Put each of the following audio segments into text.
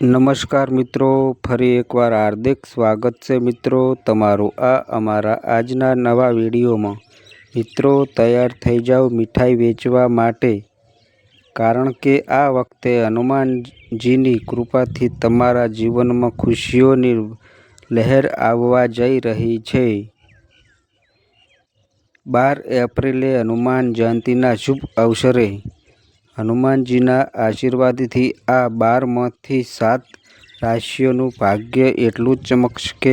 નમસ્કાર મિત્રો, ફરી એકવાર હાર્દિક સ્વાગત છે મિત્રો તમારું આ અમારા આજના નવા વિડીયોમાં. મિત્રો, તૈયાર થઈ જાઓ મીઠાઈ વેચવા માટે, કારણ કે આ વખતે હનુમાનજીની કૃપાથી તમારા જીવનમાં ખુશીઓની લહેર આવવા જઈ રહી છે. બાર એપ્રિલે હનુમાન જયંતીના શુભ અવસરે હનુમાનજીના આશીર્વાદથી આ બારમાંથી સાત રાશિઓનું ભાગ્ય એટલું ચમકશે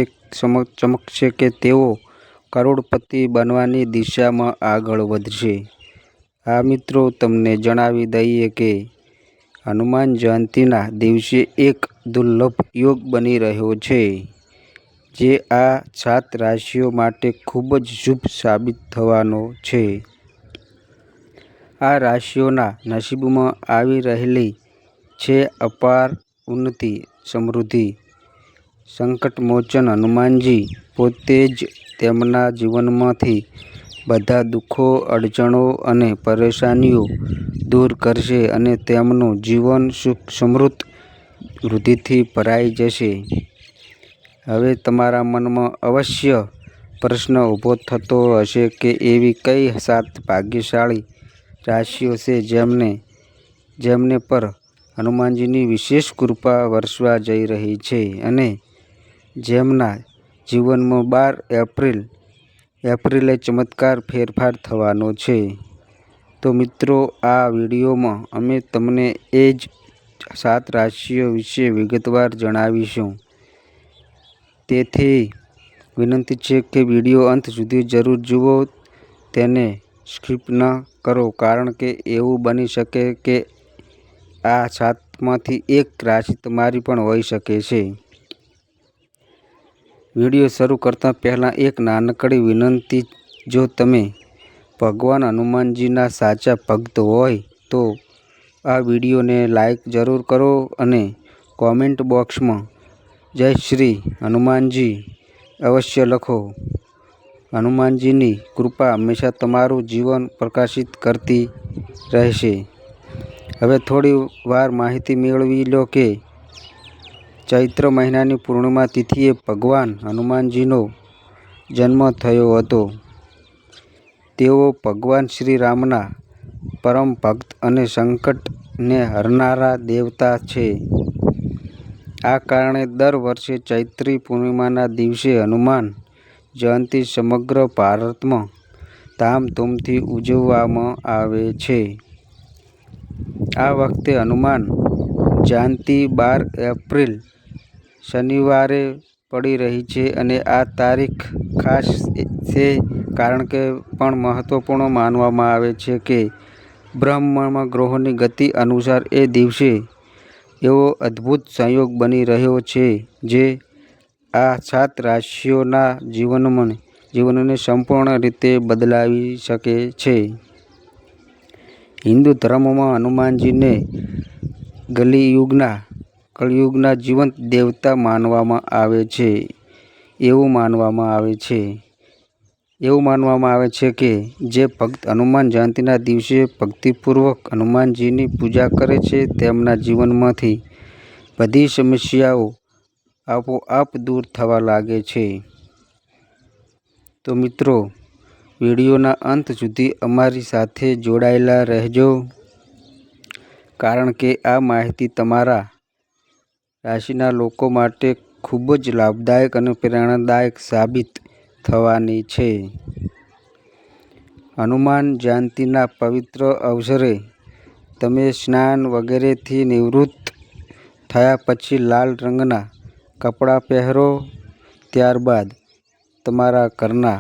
ચમકશે કે તેઓ કરોડપતિ બનવાની દિશામાં આગળ વધશે. આ મિત્રો, તમને જણાવી દઈએ કે હનુમાન જયંતીના દિવસે એક દુર્લભ યોગ બની રહ્યો છે, જે આ સાત રાશિઓ માટે ખૂબ જ શુભ સાબિત થવાનો છે. આ રાશિઓના નસીબમાં આવી રહેલી છે અપાર ઉન્નતિ, સમૃદ્ધિ, સંકટમોચન. હનુમાનજી પોતે જ તેમના જીવનમાંથી બધા દુઃખો, અડચણો અને પરેશાનીઓ દૂર કરશે અને તેમનું જીવન સુખ સમૃદ્ધ વૃદ્ધિથી ભરાઈ જશે. હવે તમારા મનમાં અવશ્ય પ્રશ્ન ઊભો થતો હશે કે એવી કઈ સાત ભાગ્યશાળી રાશિઓ છે, જેમને જેમને પર હનુમાનજીની વિશેષ કૃપા વરસવા જઈ રહી છે અને જેમના જીવનમાં બાર એપ્રિલ, એપ્રિલે ચમત્કાર ફેરફાર થવાનો છે. તો મિત્રો, આ વિડીયોમાં અમે તમને એ જ સાત રાશિઓ વિશે વિગતવાર જણાવીશું. તેથી વિનંતી છે કે વીડિયો અંત સુધી જરૂર જુઓ, તેને સ્કીપ ન કરો કારણ કે એવું બની શકે કે આ સાતમાંથી એક રાશિ તમારી પણ હોઈ શકે છે. વીડિયો શરૂ કરતાં પહેલાં એક નાનકડી વિનંતી, જો તમે ભગવાન હનુમાનજીના સાચા ભક્ત હોય તો આ વિડીયોને લાઈક જરૂર કરો અને કોમેન્ટ બોક્સમાં જય શ્રી હનુમાનજી અવશ્ય લખો. હનુમાનજીની કૃપા હંમેશા તમારું જીવન પ્રકાશિત કરતી રહેશે. હવે થોડી વાર માહિતી મેળવી લો કે ચૈત્ર મહિનાની પૂર્ણિમા તિથિએ ભગવાન હનુમાનજીનો જન્મ થયો હતો. તેઓ ભગવાન શ્રી રામના પરમ ભક્ત અને સંકટને હરનારા દેવતા છે. આ કારણે દર વર્ષે ચૈત્રી પૂર્ણિમાના દિવસે હનુમાન જયંતી સમગ્ર ભારતમાં ધામધૂમથી ઉજવવામાં આવે છે. આ વખતે હનુમાન જયંતી બાર એપ્રિલ શનિવારે પડી રહી છે અને આ તારીખ ખાસ છે કારણ કે પણ મહત્વપૂર્ણ માનવામાં આવે છે કે બ્રહ્માંડમાં ગ્રહોની ગતિ અનુસાર એ દિવસે એવો અદ્ભુત સંયોગ બની રહ્યો છે જે આ સાત રાશિઓના જીવનમાં જીવનને સંપૂર્ણ રીતે બદલાવી શકે છે. હિન્દુ ધર્મમાં હનુમાનજીને ગલિયુગના કળિયુગના જીવંત દેવતા માનવામાં આવે છે, એવું માનવામાં આવે છે. એવું માનવામાં આવે છે કે જે ભક્ત હનુમાન જયંતિના દિવસે ભક્તિપૂર્વક હનુમાનજીની પૂજા કરે છે તેમના જીવનમાંથી બધી સમસ્યાઓ આપોઆપ દૂર થવા લાગે છે. તો મિત્રો, વિડીયોના અંત સુધી અમારી સાથે જોડાયેલા રહેજો. કારણ કે આ માહિતી તમારા રાશિના લોકો માટે ખૂબ જ લાભદાયક અને પ્રેરણાદાયક સાબિત થવાની છે. હનુમાન જયંતિના પવિત્ર અવસરે તમે સ્નાન વગેરેથી નિવૃત્ત થયા પછી લાલ રંગના કપડાં પહેરો ત્યારબાદ તમારા ઘરના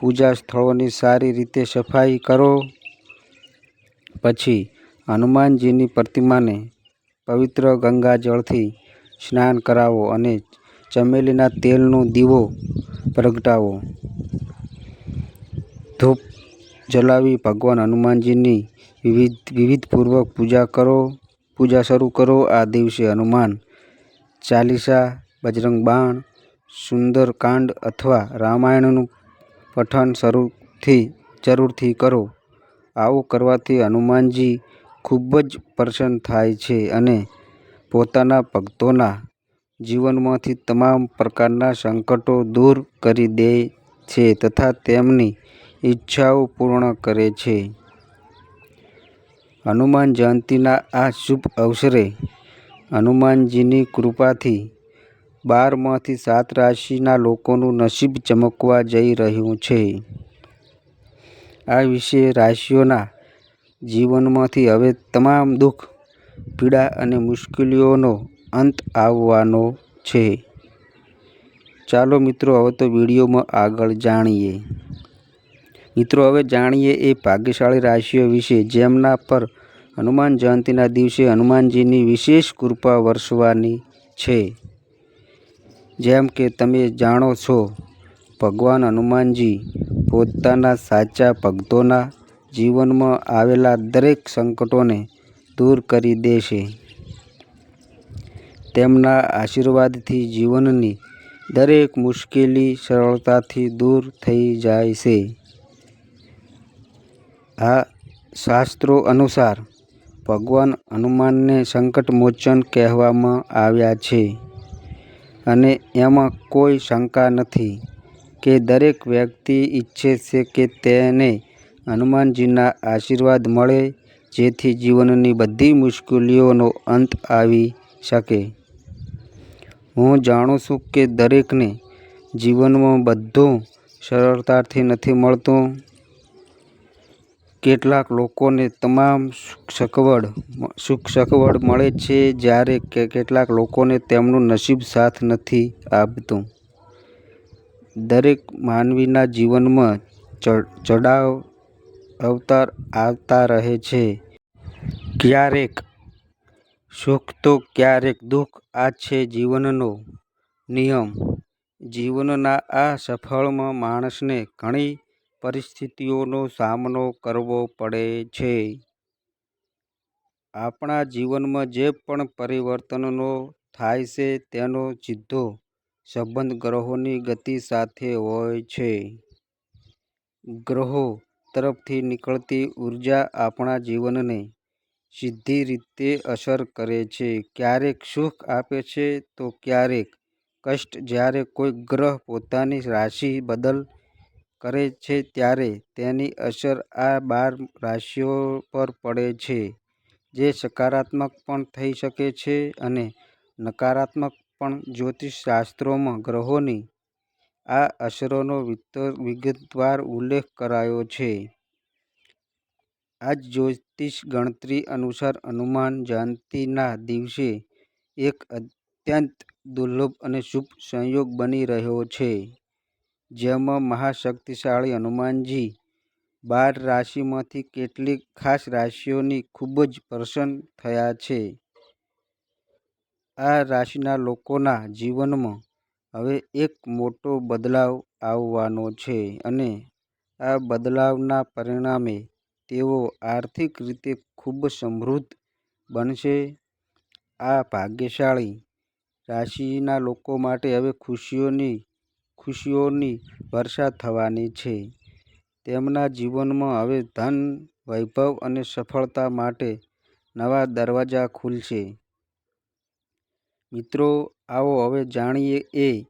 પૂજા સ્થળોની સારી રીતે સફાઈ કરો. પછી હનુમાનજીની પ્રતિમાને પવિત્ર ગંગાજળથી સ્નાન કરાવો અને ચમેલીના તેલનો દીવો પ્રગટાવો. ધૂપ જલાવી ભગવાન હનુમાનજીની વિવિધ વિવિધપૂર્વક પૂજા કરો. પૂજા શરૂ કરો. આ દિવસે હનુમાન ચાલીસા, બજરંગ બાણ, સુંદરકાંડ અથવા રામાયણનું પઠન શરૂથી જરૂરથી કરો. આવું કરવાથી હનુમાનજી ખૂબ જ પ્રસન્ન થાય છે અને પોતાના ભક્તોના જીવનમાંથી તમામ પ્રકારના સંકટો દૂર કરી દે છે તથા તેમની ઈચ્છાઓ પૂર્ણ કરે છે. હનુમાન જયંતીના આ શુભ અવસરે હનુમાનજીની કૃપાથી બારમાંથી સાત રાશિના લોકોનું નસીબ ચમકવા જઈ રહ્યું છે. આ વિશે રાશિઓના જીવનમાંથી હવે તમામ દુઃખ, પીડા અને મુશ્કેલીઓનો અંત આવવાનો છે. ચાલો મિત્રો, હવે તો વિડીયોમાં આગળ જાણીએ. મિત્રો, હવે જાણીએ એ ભાગ્યશાળી રાશિઓ વિશે જેમના પર હનુમાન જયંતીના દિવસે હનુમાનજીની વિશેષ કૃપા વરસવાની છે. જેમ કે તમે જાણો છો, ભગવાન હનુમાનજી પોતાના સાચા ભક્તોના જીવનમાં આવેલા દરેક સંકટોને દૂર કરી દેશે તેમના આશીર્વાદથી જીવનની દરેક મુશ્કેલી સરળતાથી દૂર થઈ જાય છે. આ શાસ્ત્રો અનુસાર ભગવાન હનુમાનને સંકટમોચન કહેવામાં આવ્યા છે. અને એમાં કોઈ શંકા નથી કે દરેક વ્યક્તિ ઈચ્છે છે કે તેને હનુમાનજીના આશીર્વાદ મળે, જેથી જીવનની બધી મુશ્કેલીઓનો અંત આવી શકે. હું જાણું છું કે દરેકને જીવનમાં બધું સરળતાથી નથી મળતું. કેટલાક લોકોને તમામ સુખ સગવડ સુખ સગવડ મળે છે જ્યારે કે કેટલાક લોકોને તેમનું નસીબ સાથ નથી આપતું. દરેક માનવીના જીવનમાં ચડાવ અવતાર આવતા રહે છે. ક્યારેક સુખ તો ક્યારેક દુઃખ, આ છે જીવનનો નિયમ. જીવનના આ સફળમાં માણસને ઘણી પરિસ્થિતિઓનો સામનો કરવો પડે છે. આપણા જીવનમાં જે પણ પરિવર્તનનો થાય છે તેનો સીધો સંબંધ ગ્રહોની ગતિ સાથે હોય છે. ગ્રહો તરફથી નીકળતી ઊર્જા આપણા જીવનને સીધી રીતે અસર કરે છે. ક્યારેક સુખ આપે છે તો ક્યારેક કષ્ટ. જ્યારે કોઈ ગ્રહ પોતાની રાશિ બદલ કરે છે ત્યારે તેની અસર આ બાર રાશિઓ પર પડે છે, જે સકારાત્મક પણ થઈ શકે છે અને નકારાત્મક પણ જ્યોતિષ શાસ્ત્રોમાં ગ્રહોની આ અસરોનો વિગતવાર ઉલ્લેખ કરાયો છે. આ જ્યોતિષ ગણતરી અનુસાર હનુમાન જયંતિના દિવસે એક અત્યંત દુર્લભ અને શુભ સંયોગ બની રહ્યો છે. જેમાં મહાશક્તિશાળી હનુમાનજી, બાર રાશિમાંથી કેટલીક ખાસ રાશિઓની ખૂબ જ પ્રસન્ન થયા છે. આ રાશિના લોકોના જીવનમાં હવે એક મોટો બદલાવ આવવાનો છે અને આ બદલાવના પરિણામે તેઓ આર્થિક રીતે ખૂબ સમૃદ્ધ બનશે. આ ભાગ્યશાળી રાશિના લોકો માટે હવે ખુશીઓની ખુશીઓની વર્ષા થવાની છે. તેમના જીવનમાં હવે ધન, વૈભવ અને સફળતા માટે નવા દરવાજા ખુલશે. મિત્રો, આવો હવે જાણીએ એ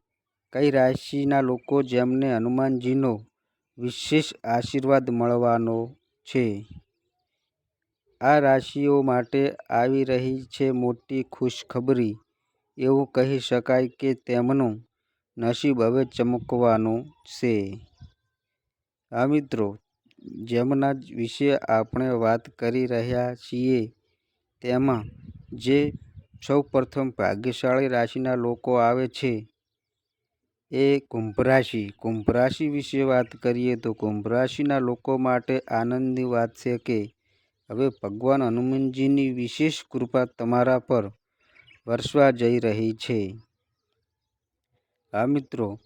કઈ રાશિના લોકો જેમને હનુમાનજીનો વિશેષ આશીર્વાદ મળવાનો છે. આ રાશિઓ માટે આવી રહી છે મોટી ખુશખબરી. એવું કહી શકાય કે તેમનું નસીબ હવે ચમકવાનું છે. આ મિત્રો, જેમના વિશે આપણે વાત કરી રહ્યા છીએ, તેમાં જે સૌપ્રથમ ભાગ્યશાળી રાશિના લોકો આવે છે એ કુંભ રાશિ કુંભ રાશિ વિશે વાત કરીએ તો કુંભ રાશિના લોકો માટે આનંદની વાત છે કે હવે ભગવાન હનુમાનજીની વિશેષ કૃપા તમારા પર વરસવા જઈ રહી છે. હા મિત્રો,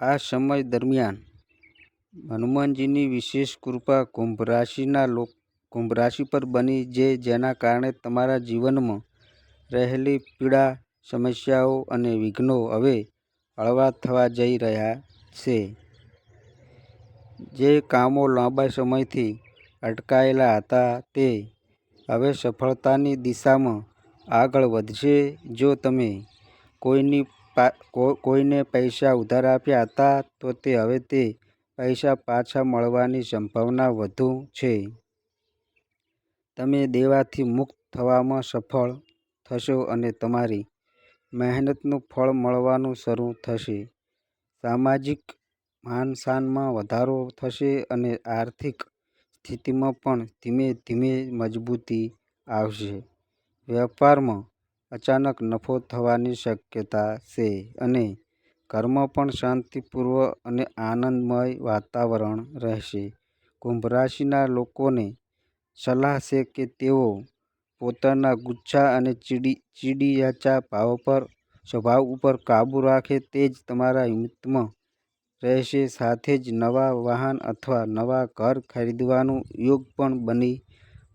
આ સમય દરમિયાન હનુમાનજીની વિશેષ કૃપા કુંભ રાશિના કુંભ રાશિ પર બની જે જેના કારણે તમારા જીવનમાં રહેલી પીડા, સમસ્યાઓ અને વિઘ્નો હવે હળવા થવા જઈ રહ્યા છે. જે કામો લાંબા સમયથી અટકાયેલા હતા તે હવે સફળતાની દિશામાં આગળ વધશે. જો તમે કોઈની કોઈને પૈસા ઉધાર આપ્યા હતા તો તે હવે તે પૈસા પાછા મળવાની સંભાવના વધુ છે. તમે દેવાથી મુક્ત થવામાં સફળ થશો અને તમારી મહેનતનું ફળ મળવાનું શરૂ થશે. સામાજિક માનસાનમાં વધારો થશે અને આર્થિક સ્થિતિમાં પણ ધીમે ધીમે મજબૂતી આવશે. વેપારમાં અચાનક નફો થવાની શક્યતા છે અને કર્મ પણ શાંતિપૂર્ણ અને આનંદમય વાતાવરણ રહેશે. કુંભ રાશિના લોકોને સલાહ છે કે તેઓ પોતાના ગુસ્સા અને ચીડી, ચીડિયાચા ભાવ પર, સ્વભાવ ઉપર કાબૂ રાખે તે જ તમારા હિંમતમાં રહેશે. સાથે જ નવા વાહન અથવા નવા ઘર ખરીદવાનો યોગ પણ બની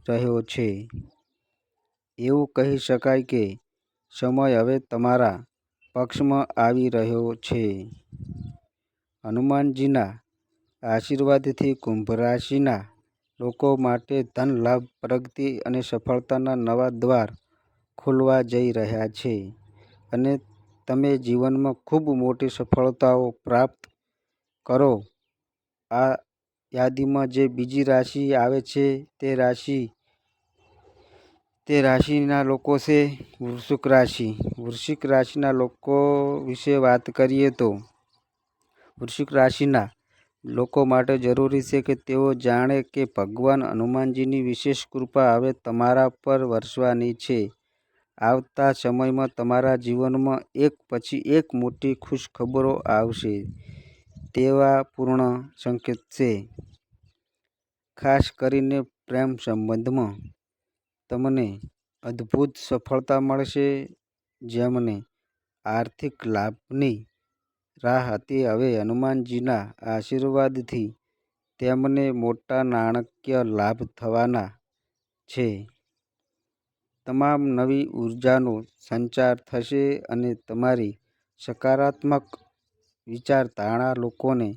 રહ્યો છે. એવું કહી શકાય કે સમય હવે તમારા પક્ષમાં આવી રહ્યો છે. હનુમાનજીના આશીર્વાદથી કુંભ રાશિના લોકો માટે ધન લાભ, પ્રગતિ અને સફળતાના નવા દ્વાર ખુલવા જઈ રહ્યા છે અને તમે જીવનમાં ખૂબ મોટી સફળતાઓ પ્રાપ્ત કરો. આ યાદીમાં જે બીજી રાશિ આવે છે તે રાશિ તે રાશિના લોકો છે વૃશ્ચિક રાશિ. વૃશ્ચિક રાશિના લોકો વિશે વાત કરીએ તો વૃશ્ચિક રાશિના લોકો માટે જરૂરી છે કે તેઓ જાણે કે ભગવાન હનુમાનજીની વિશેષ કૃપા હવે તમારા પર વરસવાની છે. આવતા સમયમાં તમારા જીવનમાં એક પછી એક મોટી ખુશખબરો આવશે. તેવા પૂર્ણ સંકેત છે. ખાસ કરીને પ્રેમ સંબંધમાં તમને અદ્ભુત સફળતા મળશે, જેમને આર્થિક લાભની રાહ હતી. હવે હનુમાનજીના આશીર્વાદથી તેમને મોટા નાણાકીય લાભ થવાના છે. તમામ નવી ઉર્જાનો સંચાર થશે અને તમારી સકારાત્મક વિચારધારણા લોકોને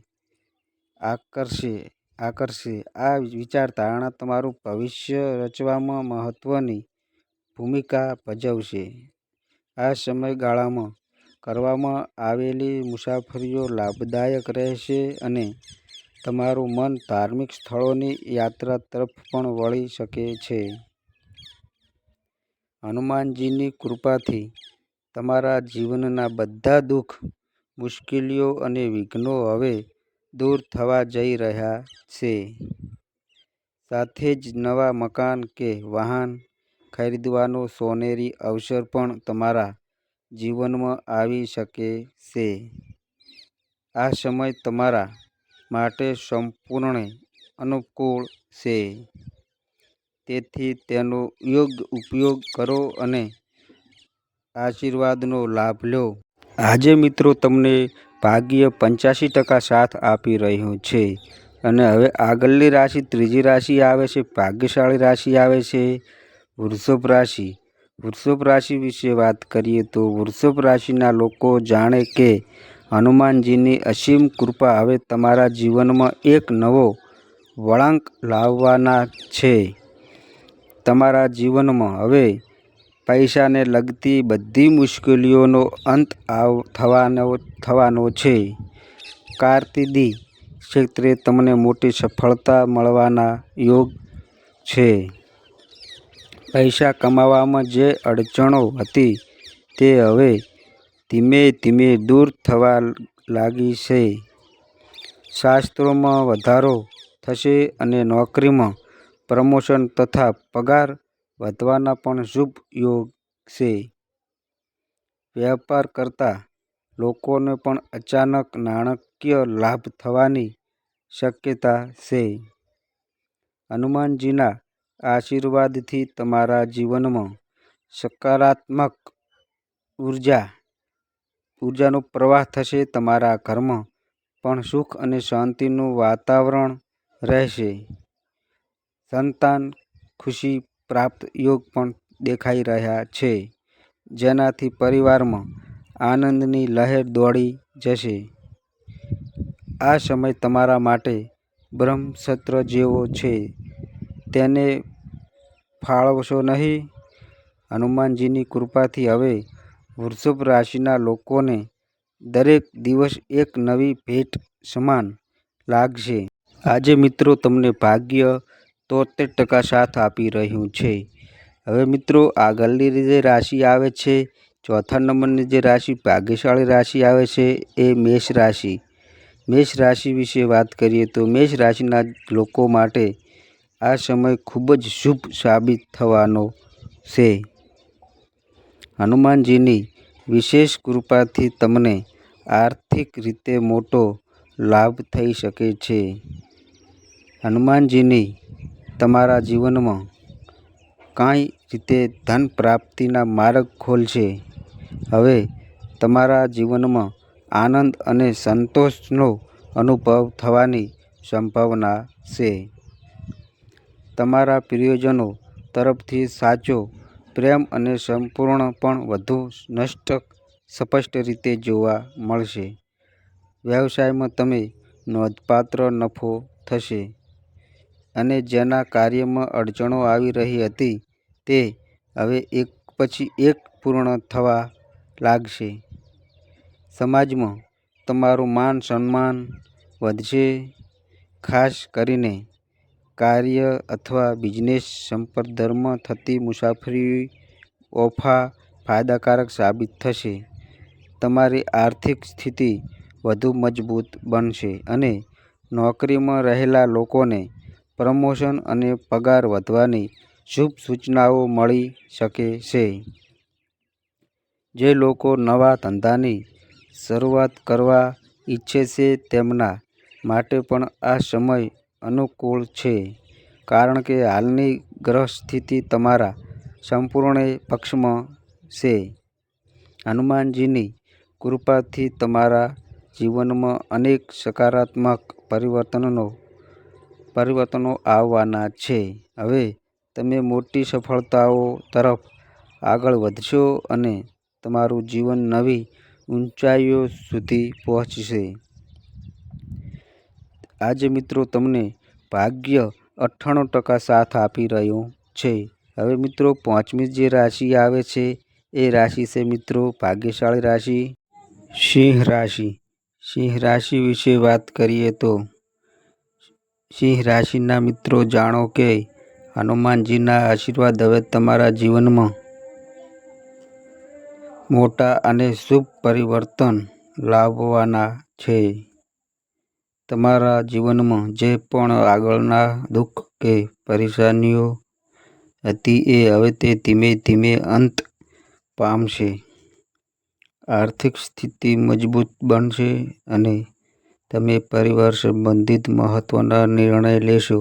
આકર્ષે. આકર્ષશે આ વિચારધારણા તમારું ભવિષ્ય રચવામાં મહત્વની ભૂમિકા ભજવશે. આ સમયગાળામાં કરવામાં આવેલી મુસાફરીઓ લાભદાયક રહેશે અને તમારું મન ધાર્મિક સ્થળોની યાત્રા તરફ પણ વળી શકે છે. હનુમાનજીની કૃપાથી તમારા જીવનના બધા દુઃખ, મુશ્કેલીઓ અને વિઘ્નો હવે દૂર થવા જઈ રહ્યા છે. સાથે જ નવા મકાન કે વાહન ખરીદવાનો સોનેરી અવસર પણ તમારા જીવનમાં આવી શકે છે. આ સમય તમારા માટે સંપૂર્ણ અનુકૂળ છે. તેથી તેનો યોગ્ય ઉપયોગ કરો અને આશીર્વાદનો લાભ લો. આજે મિત્રો તમને ભાગ્ય પંચ્યાસી ટકા સાથ આપી રહ્યું છે. અને હવે આગળની રાશિ ત્રીજી રાશિ આવે છે, ભાગ્યશાળી રાશિ આવે છે, વૃષભ રાશિ. વૃષભ રાશિ વિશે વાત કરીએ તો વૃષભ રાશિના લોકો જાણે કે હનુમાનજીની અસીમ કૃપા હવે તમારા જીવનમાં એક નવો વળાંક લાવવાના છે. તમારા જીવનમાં હવે પૈસાને લગતી બધી મુશ્કેલીઓનો અંત આવ, થવાનો થવાનો છે. કારકિર્દી ક્ષેત્રે તમને મોટી સફળતા મળવાના યોગ છે. પૈસા કમાવામાં જે અડચણો હતી તે હવે ધીમે ધીમે દૂર થવા લાગી છે. શાસ્ત્રોમાં વધારો થશે અને નોકરીમાં પ્રમોશન તથા પગાર વધવાના પણ શુભ યોગ છે. વેપાર કરતા લોકોને પણ અચાનક નાણાકીય લાભ થવાની શક્યતા છે. હનુમાનજીના આશીર્વાદથી તમારા જીવનમાં સકારાત્મક ઊર્જા, ઉર્જાનો પ્રવાહ થશે, તમારા ઘરમાં પણ સુખ અને શાંતિનું વાતાવરણ રહેશે. સંતાન ખુશી પ્રાપ્ત યોગ પણ દેખાઈ રહ્યા છે. જેનાથી પરિવારમાં આનંદની લહેર દોડી જશે. આ સમય તમારા માટે બ્રહ્મસત્ર જેવો છે. તેને ફાળવશો નહીં. હનુમાનજીની કૃપાથી હવે વૃષભ રાશિના લોકોને દરેક દિવસ એક નવી ભેટ સમાન લાગશે. આજે મિત્રો, તમને ભાગ્ય તોતેર ટકા સાથ આપી રહ્યું છે. હવે મિત્રો, આગળની જે રાશિ આવે છે, ચોથા નંબરની જે રાશિ, ભાગ્યશાળી રાશિ આવે છે, એ મેષ રાશિ. મેષ રાશિ વિશે વાત કરીએ તો મેષ રાશિના લોકો માટે આ સમય ખૂબ જ શુભ સાબિત થવાનો છે. હનુમાનજીની વિશેષ કૃપાથી તમને આર્થિક રીતે મોટો લાભ થઈ શકે છે. હનુમાનજીની તમારા જીવનમાં કાંઈ રીતે ધન પ્રાપ્તિના માર્ગ ખોલશે. હવે તમારા જીવનમાં આનંદ અને સંતોષનો અનુભવ થવાની સંભાવના છે. તમારા પ્રિયજનો તરફથી સાચો પ્રેમ અને સંપૂર્ણ પણ વધુ નષ્ટ સ્પષ્ટ રીતે જોવા મળશે. વ્યવસાયમાં તમે નોંધપાત્ર નફો થશે. અને જેના કાર્યમાં અડચણો આવી રહી હતી તે હવે એક પછી એક પૂર્ણ થવા લાગશે. સમાજમાં તમારું માન સન્માન વધશે, ખાસ કરીને કાર્ય અથવા બિઝનેસ સંપર્કમાં થતી મુસાફરી ઓફા ફાયદાકારક સાબિત થશે. તમારી આર્થિક સ્થિતિ વધુ મજબૂત બનશે અને નોકરીમાં રહેલા લોકોને પ્રમોશન અને પગાર વધવાની શુભ સૂચનાઓ મળી શકે છે. જે લોકો નવા ધંધાની શરૂઆત કરવા ઈચ્છે છે તેમના માટે પણ આ સમય અનુકૂળ છે, કારણ કે હાલની ગ્રહ સ્થિતિ તમારા સંપૂર્ણ પક્ષમાં છે. હનુમાનજીની કૃપાથી તમારા જીવનમાં અનેક સકારાત્મક પરિવર્તનનો પરિવર્તનો આવવાના છે. હવે તમે મોટી સફળતાઓ તરફ આગળ વધશો અને તમારું જીવન નવી ઊંચાઈઓ સુધી પહોંચશે. આજે મિત્રો તમને ભાગ્ય અઠ્ઠાણું ટકા સાથ આપી રહ્યો છે. હવે મિત્રો પાંચમી જે રાશિ આવે છે, એ રાશિ છે મિત્રો ભાગ્યશાળી રાશિ, સિંહ રાશિ. સિંહ રાશિ વિશે વાત કરીએ તો સિંહ રાશિના મિત્રો જાણો કે હનુમાનજીના આશીર્વાદ હવે તમારા જીવનમાં મોટા અને શુભ પરિવર્તન લાવવાના છે. તમારા જીવનમાં જે પણ આગળના દુઃખ કે પરેશાનીઓ હતી એ હવે તે ધીમે ધીમે અંત પામશે. આર્થિક સ્થિતિ મજબૂત બનશે અને તમે પરિવાર સંબંધિત મહત્ત્વના નિર્ણય લેશો,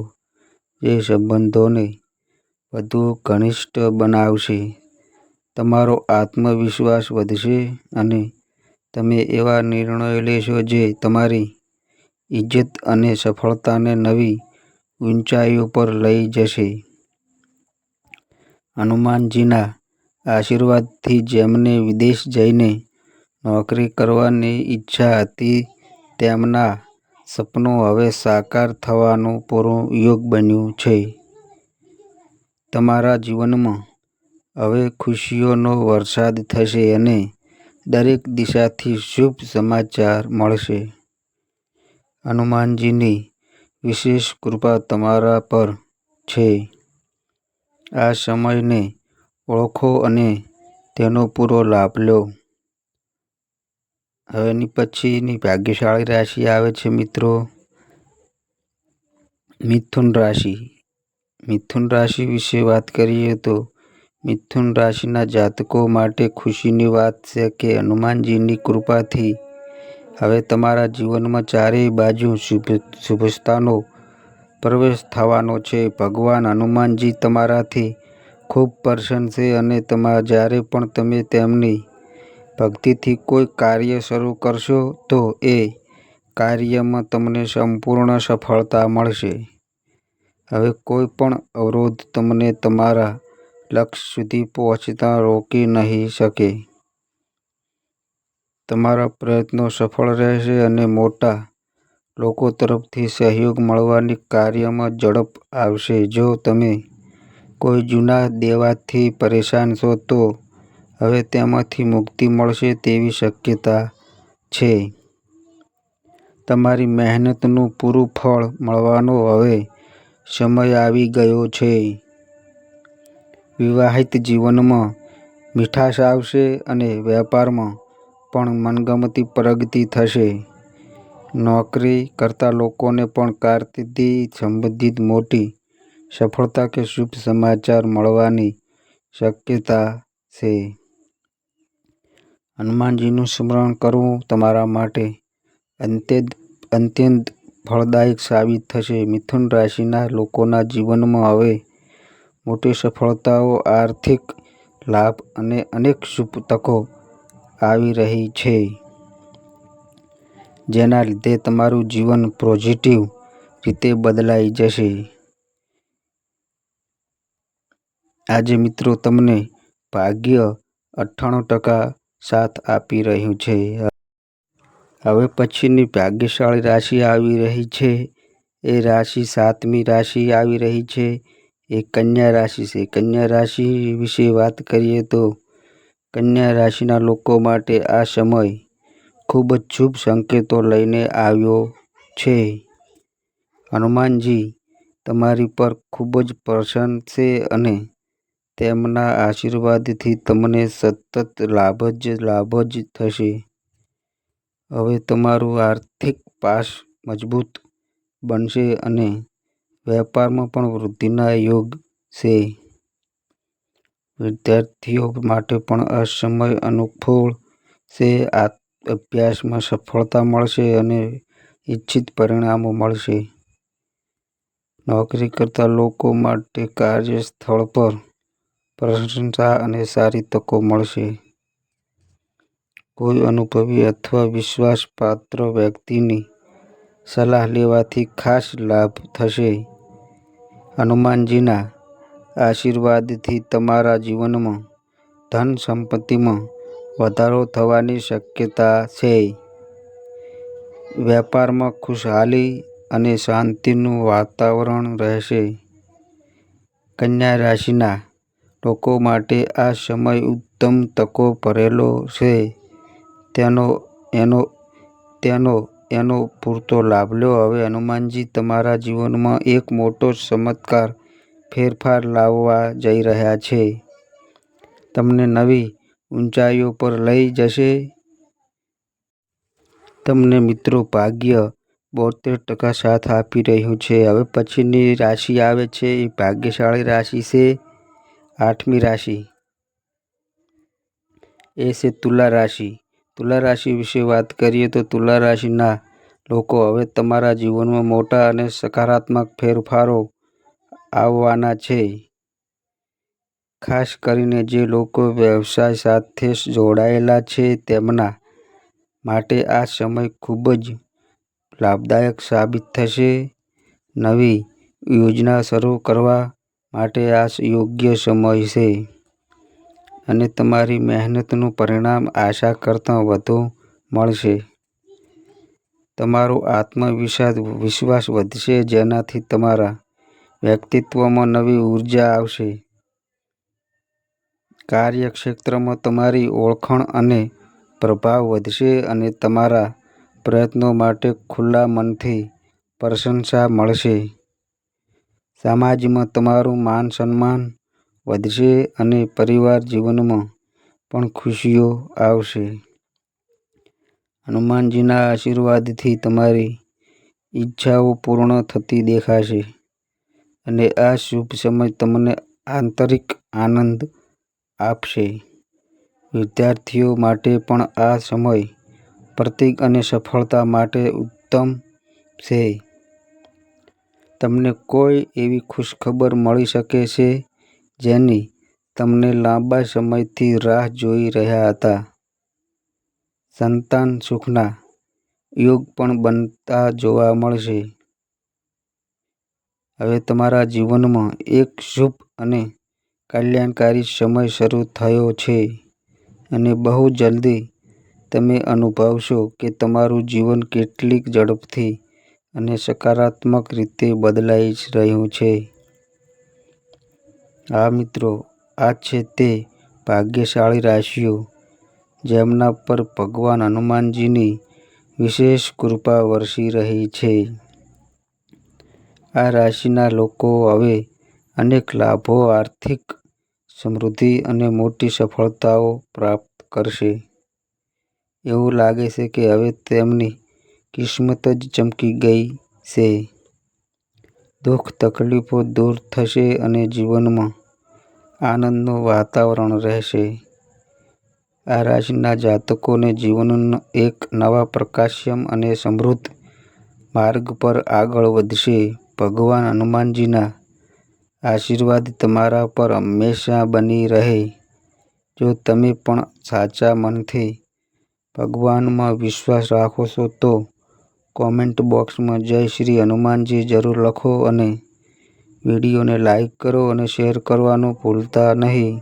જે સંબંધોને વધુ ઘનિષ્ઠ બનાવશે. તમારો આત્મવિશ્વાસ વધશે અને તમે એવા નિર્ણયો લેશો જે તમારી ઇજ્જત અને સફળતાને નવી ઊંચાઈઓ પર લઈ જશે. હનુમાનજીના આશીર્વાદથી જેમને વિદેશ જઈને નોકરી કરવાની ઈચ્છા હતી તેમના સપનું હવે સાકાર થવાનું પૂરું યોગ બન્યું છે. તમારા જીવનમાં હવે ખુશીઓનો વરસાદ થશે અને દરેક દિશાથી શુભ સમાચાર મળશે. હનુમાનજીની વિશેષ કૃપા તમારા પર છે. આ સમયને ઓળખો અને તેનો પૂરો લાભ લો. હવેની પછીની ભાગ્યશાળી રાશિ આવે છે મિત્રો. મિથુન રાશિ. મિથુન રાશિ વિશે વાત કરીએ તો મિથુન રાશિના જાતકો માટે ખુશીની વાત છે કે હનુમાનજીની કૃપાથી હવે તમારા જીવનમાં ચારેય બાજુ શુભ શુભતાનો પ્રવેશ થવાનો છે. ભગવાન હનુમાનજી તમારાથી ખૂબ પ્રસન્ન છે અને તમા, જ્યારે પણ તમે તેમની ભક્તિથી કોઈ કાર્ય શરૂ કરશો તો એ કાર્યમાં તમને સંપૂર્ણ સફળતા મળશે. હવે કોઈ પણ અવરોધ તમને તમારા લક્ષ્ય સુધી પહોંચતા રોકી નહીં શકે. તમારા પ્રયત્નો સફળ રહેશે અને મોટા લોકો તરફથી સહયોગ મળવાની કાર્યમાં ઝડપ આવશે. જો તમે કોઈ જૂના દેવાથી પરેશાન છો તો હવે તેમાંથી મુક્તિ મળશે તેવી શક્યતા છે. તમારી મહેનતનું પૂરું ફળ મળવાનો હવે સમય આવી ગયો છે. વિવાહિત જીવનમાં મીઠાશ આવશે અને વેપારમાં પણ મનગમતી પ્રગતિ થશે. નોકરી કરતા લોકોને પણ કારકિર્દી સંબંધિત મોટી સફળતા કે શુભ સમાચાર મળવાની શક્યતા છે. હનુમાનજીનું સ્મરણ કરવું તમારા માટે અત્યંત ફળદાયક સાબિત થશે. મિથુન રાશિના લોકોના જીવનમાં હવે મોટી સફળતાઓ, આર્થિક લાભ અને અનેક શુભ તકો આવી રહી છે. જેના લીધે તમારું જીવન પોઝિટિવ રીતે બદલાઈ જશે. આજે મિત્રો તમને ભાગ્ય અઠ્ઠાણું ટકા સાથ આપી રહ્યું છે. હવે પછીની ભાગ્યશાળી રાશિ આવી રહી છે એ રાશિ સાતમી રાશિ આવી રહી છે એ કન્યા રાશિ છે. કન્યા રાશિ વિશે વાત કરીએ તો કન્યા રાશિના લોકો માટે આ સમય ખૂબ જ શુભ સંકેતો લઈને આવ્યો છે. હનુમાનજી, તમારી પર ખૂબ જ પ્રસન્ન છે અને તેમના આશીર્વાદથી તમને સતત લાભ જ લાભ જ થશે. હવે તમારું આર્થિક પાસ મજબૂત બનશે અને વેપારમાં પણ વૃદ્ધિના યોગ છે. વિદ્યાર્થીઓ માટે પણ આ સમય અનુકૂળ છે. આ અભ્યાસમાં સફળતા મળશે અને ઇચ્છિત પરિણામો મળશે. નોકરી કરતા લોકો માટે કાર્યસ્થળ પર પ્રશંસા અને સારી તકો મળશે. કોઈ અનુભવી અથવા વિશ્વાસપાત્ર વ્યક્તિની સલાહ લેવાથી ખાસ લાભ થશે. હનુમાનજીના આશીર્વાદથી તમારા જીવનમાં ધન સંપત્તિમાં વધારો થવાની શક્યતા છે. વેપારમાં ખુશહાલી અને શાંતિનું વાતાવરણ રહેશે. કન્યા રાશિના લોકો માટે આ સમય ઉત્તમ તકો ભરેલો છે. તેનો એનો તેનો એનો પૂરતો લાભ લો. હવે હનુમાનજી તમારા જીવનમાં એક મોટો ચમત્કાર, ફેરફાર લાવવા જઈ રહ્યા છે. તમને નવી ઊંચાઈઓ પર લઈ જશે. તમને મિત્રો ભાગ્ય બોતેર ટકા સાથ આપી રહ્યું છે. હવે પછીની રાશિ આવે છે એ ભાગ્યશાળી રાશિ છે આઠમી રાશિ એ છે તુલા રાશિ. તુલા રાશિ વિશે વાત કરીએ તો તુલા રાશિના લોકો હવે તમારા જીવનમાં મોટા અને સકારાત્મક ફેરફારો આવવાના છે. ખાસ કરીને જે લોકો વ્યવસાય સાથે જોડાયેલા છે તેમના માટે આ સમય ખૂબ જ લાભદાયક સાબિત થશે. નવી યોજના શરૂ કરવા માટે આ યોગ્ય સમય છે અને તમારી મહેનતનું પરિણામ આશા કરતાં વધુ મળશે. તમારો આત્મવિશ્વાસ, વિશ્વાસ વધશે જેનાથી તમારા વ્યક્તિત્વમાં નવી ઊર્જા આવશે. કાર્યક્ષેત્રમાં તમારી ઓળખાણ અને પ્રભાવ વધશે અને તમારા પ્રયત્નો માટે ખુલ્લા મનથી પ્રશંસા મળશે. સમાજમાં તમારું માન-સન્માન વધશે અને પરિવાર જીવનમાં પણ ખુશીઓ આવશે. હનુમાનજીના આશીર્વાદથી તમારી ઈચ્છાઓ પૂર્ણ થતી દેખાશે અને આ શુભ સમય તમને આંતરિક આનંદ આપશે. વિદ્યાર્થીઓ માટે પણ આ સમય પ્રતિક અને સફળતા માટે ઉત્તમ છે. તમને કોઈ એવી ખુશખબર મળી શકે છે જેની તમે લાંબા સમયથી રાહ જોઈ રહ્યા હતા. સંતાન સુખના યોગ પણ બનતા જોવા મળશે. હવે તમારા જીવનમાં એક શુભ અને કલ્યાણકારી સમય શરૂ થયો છે અને બહુ જલ્દી તમે અનુભવશો કે તમારું જીવન કેટલી ઝડપથી અને સકારાત્મક રીતે બદલાઈ જ રહ્યું છે. હા મિત્રો, આ છે તે ભાગ્યશાળી રાશિઓ, જેમના પર ભગવાન હનુમાનજીની વિશેષ કૃપા વરસી રહી છે આ રાશિના લોકો હવે અનેક લાભો, આર્થિક સમૃદ્ધિ અને મોટી સફળતાઓ પ્રાપ્ત કરશે એવું લાગે છે કે હવે તેમની કિસ્મત જ ચમકી ગઈ છે. દુઃખ તકલીફો દૂર થશે અને જીવનમાં આનંદનું વાતાવરણ રહેશે. આ રાશિના જાતકોને જીવનનો એક નવા પ્રકાશ્યમ અને સમૃદ્ધ માર્ગ પર આગળ વધશે. ભગવાન હનુમાનજીના આશીર્વાદ તમારા પર હંમેશા બની રહે. જો તમે પણ સાચા મનથી ભગવાનમાં વિશ્વાસ રાખો છો તો કોમેન્ટ બોક્સમાં જય શ્રી હનુમાનજી જરૂર લખો અને વિડીયોને લાઇક કરો અને શેર કરવાનું ભૂલતા નહીં,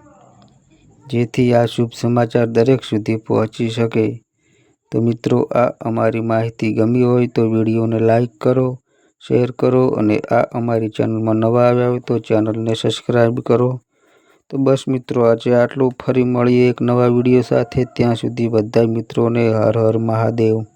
જેથી આ શુભ સમાચાર દરેક સુધી પહોંચી શકે. તો મિત્રો, આ અમારી માહિતી ગમી હોય તો વિડીયોને લાઇક કરો, શેર કરો અને આ અમારી ચેનલમાં નવા આવ્યા હોય તો ચેનલને સબસ્ક્રાઈબ કરો. તો બસ મિત્રો, આજે આટલું. ફરી મળીએ એક નવા વીડિયો સાથે. ત્યાં સુધી બધા મિત્રોને હર હર મહાદેવ.